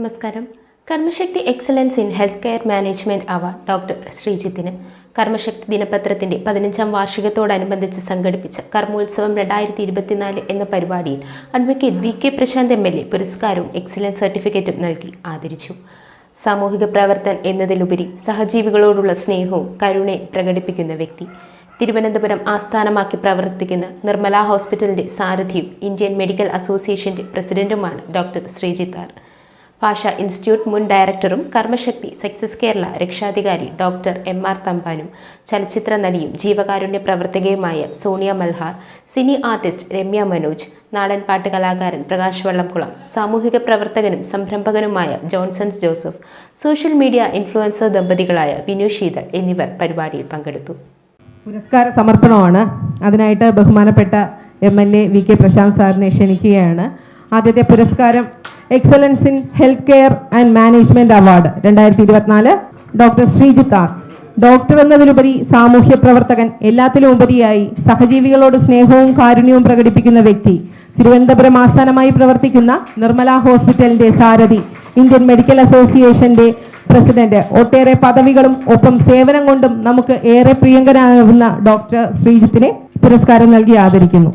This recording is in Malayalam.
നമസ്കാരം. Karmashakti excellence in health care management award doctor ശ്രീജിത്തിന്. Karmashakti ദിനപത്രത്തിന്റെ പതിനഞ്ചാം വാർഷികത്തോടനുബന്ധിച്ച് സംഘടിപ്പിച്ച കർമ്മോത്സവം രണ്ടായിരത്തി ഇരുപത്തിനാല് എന്ന പരിപാടിയിൽ advocate V K Prasanth M L A പുരസ്കാരവും എക്സലൻസ് സർട്ടിഫിക്കറ്റും നൽകി ആദരിച്ചു. സാമൂഹിക പ്രവർത്തൻ എന്നതിലുപരി സഹജീവികളോടുള്ള സ്നേഹവും കരുണയും പ്രകടിപ്പിക്കുന്ന വ്യക്തി. തിരുവനന്തപുരം ആസ്ഥാനമാക്കി പ്രവർത്തിക്കുന്ന നിർമ്മല ഹോസ്പിറ്റലിന്റെ സാരഥിയും ഇന്ത്യൻ മെഡിക്കൽ അസോസിയേഷന്റെ പ്രസിഡന്റുമാണ് ഡോക്ടർ ശ്രീജിത്താർ ഭാഷ ഇൻസ്റ്റിറ്റ്യൂട്ട് മുൻ ഡയറക്ടറും കർമ്മശക്തി സക്സസ് കേരള രക്ഷാധികാരി ഡോക്ടർ എം ആർ തമ്പാനും ചലച്ചിത്ര നടിയും ജീവകാരുണ്യ പ്രവർത്തകയുമായ സോണിയ മൽഹാർ സിനി ആർട്ടിസ്റ്റ് രമ്യ മനോജ് നാടൻ പാട്ട് കലാകാരൻ പ്രകാശ് വള്ളംകുളം സാമൂഹിക പ്രവർത്തകനും സംരംഭകനുമായ Johnsons Joseph social media influencer ദമ്പതികളായ Vinu Sheethal എന്നിവർ പരിപാടിയിൽ പങ്കെടുത്തു. പുരസ്കാര സമർപ്പണമാണ്. അതിനായിട്ട് ബഹുമാനപ്പെട്ട M L A V K Prasanth സാറിനെ ക്ഷണിക്കുകയാണ്. ആദ്യത്തെ പുരസ്കാരം excellence in health care and management award രണ്ടായിരത്തി ഇരുപത്തിനാല് ഡോക്ടർ ശ്രീജിത്ത് ആർ. ഡോക്ടർ എന്നതിലുപരി സാമൂഹ്യ പ്രവർത്തകൻ എല്ലാത്തിലും ഉപരിയായി സഹജീവികളോട് സ്നേഹവും കാരുണ്യവും പ്രകടിപ്പിക്കുന്ന വ്യക്തി. തിരുവനന്തപുരം ആസ്ഥാനമായി പ്രവർത്തിക്കുന്ന നിർമ്മല ഹോസ്പിറ്റലിന്റെ സാരഥി ഇന്ത്യൻ മെഡിക്കൽ അസോസിയേഷന്റെ പ്രസിഡന്റ്. ഒട്ടേറെ പദവികളും ഒപ്പം സേവനം കൊണ്ടും നമുക്ക് ഏറെ പ്രിയങ്കരാകുന്ന ഡോക്ടർ ശ്രീജിത്തിനെ പുരസ്കാരം നൽകി ആദരിക്കുന്നു.